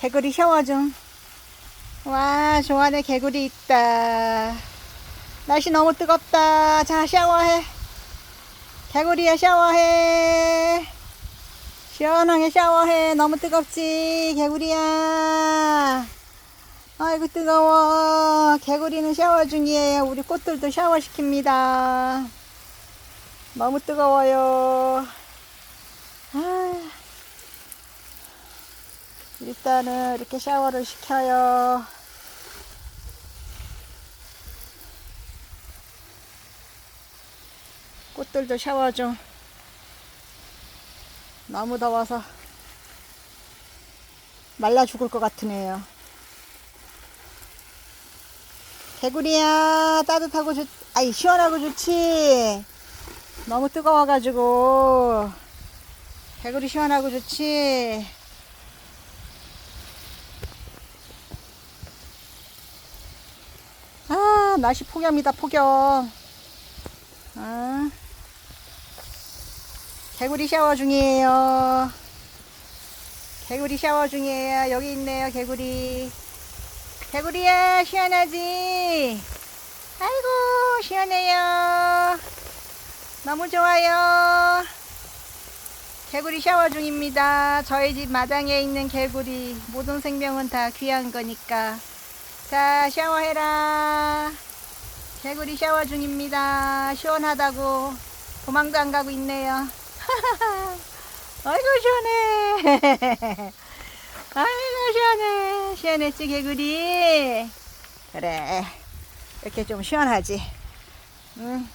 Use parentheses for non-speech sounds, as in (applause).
개구리 샤워 중. 와, 좋아하네, 개구리 있다. 날씨 너무 뜨겁다. 자, 샤워해. 개구리야, 샤워해. 시원하게 샤워해. 너무 뜨겁지, 개구리야. 아이고, 뜨거워. 개구리는 샤워 중이에요. 우리 꽃들도 샤워 시킵니다. 너무 뜨거워요. 아. 일단은 이렇게 샤워를 시켜요. 꽃들도 샤워 중. 너무 더워서 말라 죽을 것 같으네요. 개구리야 따뜻하고 좋, 아이 시원하고 좋지. 너무 뜨거워가지고 개구리 시원하고 좋지. 아, 날씨 폭염이다, 폭염. 아, 개구리 샤워 중이에요. 개구리 샤워 중이에요. 여기 있네요, 개구리. 개구리야, 시원하지? 아이고, 시원해요. 너무 좋아요. 개구리 샤워 중입니다. 저희 집 마당에 있는 개구리. 모든 생명은 다 귀한 거니까. 자, 샤워해라. 개구리 샤워 중입니다. 시원하다고 도망도 안 가고 있네요. (laughs) 아이고 시원해. (laughs) 아이고 시원해. 시원했지 개구리? 그래. 이렇게 좀 시원하지. 응.